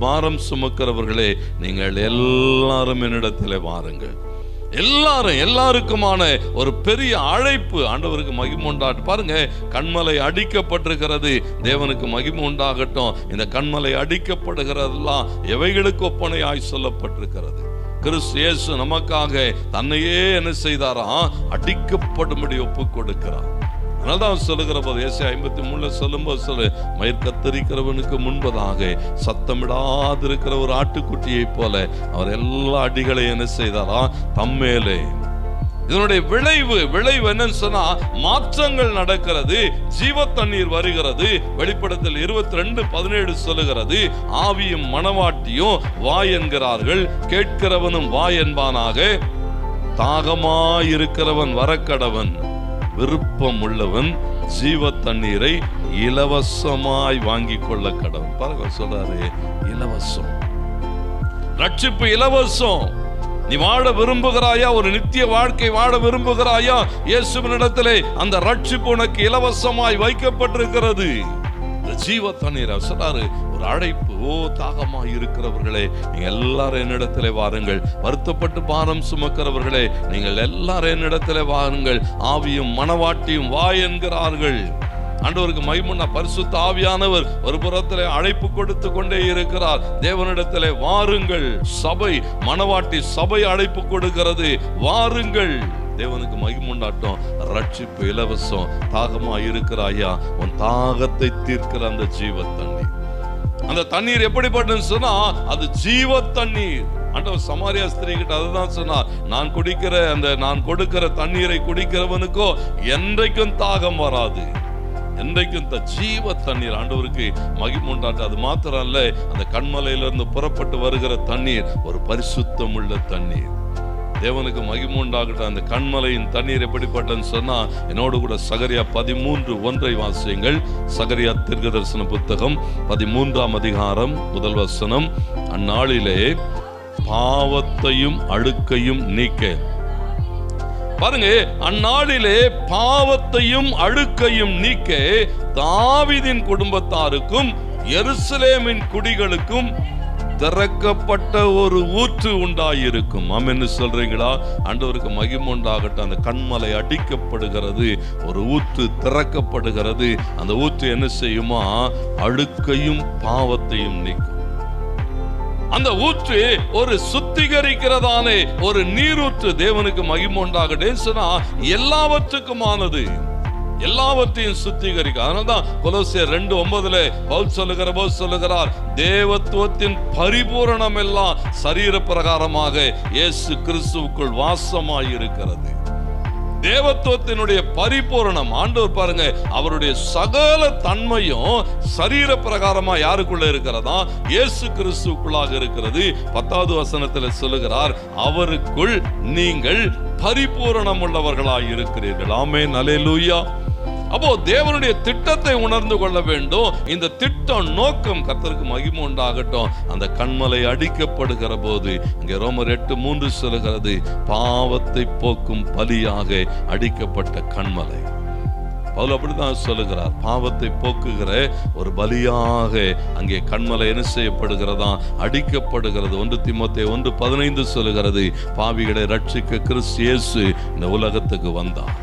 பாரம் சுமக்கிறவர்களே நீங்கள் எல்லாரும் என்னிடத்தில் வாருங்கள். எல்லாரும் எல்லாருக்குமான ஒரு பெரிய அழைப்பு ஆண்டவருக்கு மகிமை உண்டாட்டு பாருங்க கண்மலை அடிக்கப்பட்டிருக்கிறது. தேவனுக்கு மகிமை உண்டாகட்டும். இந்த கண்மலை அடிக்கப்படுகிறதெல்லாம் எவைகளுக்கு ஒப்பனையாய் சொல்லப்பட்டிருக்கிறது? கிறிஸ்து இயேசு நமக்காக தன்னையே என்ன செய்தாராம் அடிக்கப்படும்படி ஒப்பு கொடுக்கிறார் அதனால தான் சொல்லுகிற போது ஏசி ஐம்பத்தி மூணுல சொல்லும்போது சொல்லு மயிர் கத்தரிக்கிறவனுக்கு முன்பதாக சத்தமிடாதிருக்கிற ஒரு ஆட்டுக்குட்டியை போல அவர் எல்லா அடிகளையும் என்ன செய்தாராம் தம்மேலே. இதனுடைய விளைவு விளைவு என்னன்னு சொன்னா மாற்றங்கள் நடக்கிறது ஜீவ தண்ணீர் வருகிறது. வெளிப்படத்தில் இருபத்தி ரெண்டு பதினேழு சொல்லுகிறது ஆவியும் மனவாட்டியும் வாய் என்கிறார்கள் கேட்கிறவனும் வாய் என்பானாக தாகமாயிருக்கிறவன் வரக்கடவன். விருப்பம் உள்ளவன் ஜீவ தண்ணீரை இலவசமாய் வாங்கி கொள்ள கடவுள். பாருங்க சொல்றாரு இலவசம். ரட்சிப்பு இலவசம். நீ வாழ விரும்புகிறாயா? ஒரு நித்திய வாழ்க்கை வாழ விரும்புகிறாயா? இயேசுவினிடத்திலே அந்த ரட்சிப்பு உனக்கு இலவசமாய் வைக்கப்பட்டிருக்கிறது. இந்த ஜீவ தண்ணீர் அவர் சொல்றாரு ஒரு அழைப்பு ஓ தாகமா இருக்கிறவர்களே நீங்கள் எல்லாரும் என்னிடத்திலே வாருங்கள். வருத்தப்பட்டு பாரம் சுமக்கிறவர்களே நீங்கள் எல்லாரும் என்னிடத்திலே வாருங்கள். ஆவியும் மனவாட்டியும் வா என்கிறார்கள். ஆண்டவருக்கு மைமுன்னா பரிசுத்த ஆவியானவர் ஒரு புறத்தில் அழைப்பு கொடுத்து கொண்டே இருக்கிறார். தேவனிடத்திலே வாருங்கள். சபை மணவாட்டி சபை அழைப்பு கொடுக்கிறது. வாருங்கள். தேவனுக்கு மகிமுண்டாட்டம். ரட்சிப்பு இலவசம். தாகமா இருக்கிறாயா? உன் தாகத்தை தீர்க்கிற அந்த ஜீவ தண்ணீர் அந்த தண்ணீர் எப்படிப்பட்டதுன்னு சொன்னா அது ஜீவ தண்ணீர் ஆண்டவர் சமாரியா ஸ்திரீ கிட்ட அதுதான் சொன்னார். நான் குடிக்கிற அந்த நான் கொடுக்கிற தண்ணீரை குடிக்கிறவனுக்கோ என்றைக்கும் தாகம் வராது. என்றைக்கும் இந்த ஜீவ தண்ணீர் ஆண்டவருக்கு மகிமுண்டாட்டு அது மாத்திரம் அல்ல அந்த கண்மலையிலிருந்து புறப்பட்டு வருகிற தண்ணீர் ஒரு பரிசுத்தம் உள்ள தண்ணீர். தேவனுக்கு மகிமை உண்டாகட்டும் அந்த கண்மலையின் தண்ணீர் எப்படிப்பட்டன்னு சொன்னா என்னோடு கூட சகரியா பதிமூன்று ஒன்றை வாசியுங்கள். சகரியா தீர்க்கதரிசன புத்தகம் பதிமூன்றாம் அதிகாரம் முதல் வசனம். அந்நாளிலே பாவத்தையும் அழுக்கையும் நீக்க. பாருங்க அந்நாளிலே பாவத்தையும் அழுக்கையும் நீக்க தாவிதின் குடும்பத்தாருக்கும் எருசலேமின் குடிகளுக்கும் திறக்கப்பட்ட ஒரு ஊற்று உண்டாயிருக்கும். ஆமென்னு சொல்றீங்களா? ஆண்டவருக்கு மகிமை உண்டாகட்டும் அந்த கண்மலை அடிக்கப்படுகிறது. ஒரு ஊற்று திறக்கப்படுகிறது. அந்த ஊற்று என்ன செய்யுமா? அழுக்கையும் பாவத்தையும் நீக்கும். அந்த ஊற்று ஒரு சுத்திகரிக்கிறதானே ஒரு நீரூற்று தேவனுக்கு மகிமை உண்டாகட்டேன்னு சொன்னா எல்லாவற்றுக்குமானது. எல்லாவற்றையும் சுத்திகரிக்க. அதனால்தான் கொலோசியர் ரெண்டு ஒன்பதுல பவுல் சொல்லுகிற போது சொல்லுகிறார் தேவத்துவத்தின் பரிபூரணம் எல்லாம் சரீர பிரகாரமாக இயேசு கிறிஸ்துவுக்குள் வாசமாய் இருக்கிறது தேவத்துவத்தினுடைய பரிபூரணம் ஆண்டவர் பாருங்க அவருடைய சகல தன்மையும் சரீர பிரகாரமா யாருக்குள்ள இருக்கிறதா? இயேசு கிறிஸ்துக்குள்ளாக இருக்கிறது. பத்தாவது வசனத்துல சொல்லுகிறார் அவருக்குள் நீங்கள் பரிபூரணம் உள்ளவர்களாய் இருக்கிறீர்கள் ஆமே நலே லூயா அப்போ தேவனுடைய திட்டத்தை உணர்ந்து கொள்ள வேண்டும். இந்த திட்டம் நோக்கம் கத்தருக்கு மகிமை உண்டாகட்டும். அந்த கண்மலை அடிக்கப்படுகிற போது இங்கே ரோமர் எட்டு மூன்று சொல்லுகிறது பாவத்தை போக்கும் பலியாக அடிக்கப்பட்ட கண்மலை. பவுல் அப்படித்தான் சொல்லுகிறார் பாவத்தை போக்குகிற ஒரு பலியாக அங்கே கண்மலை என்ன செய்யப்படுகிறதா? அடிக்கப்படுகிறது. ஒன்று திமுத்தை ஒன்று பதினைந்து சொல்லுகிறது பாவிகளை ரட்சிக்க கிறிஸ்து இயேசு இந்த உலகத்துக்கு வந்தான்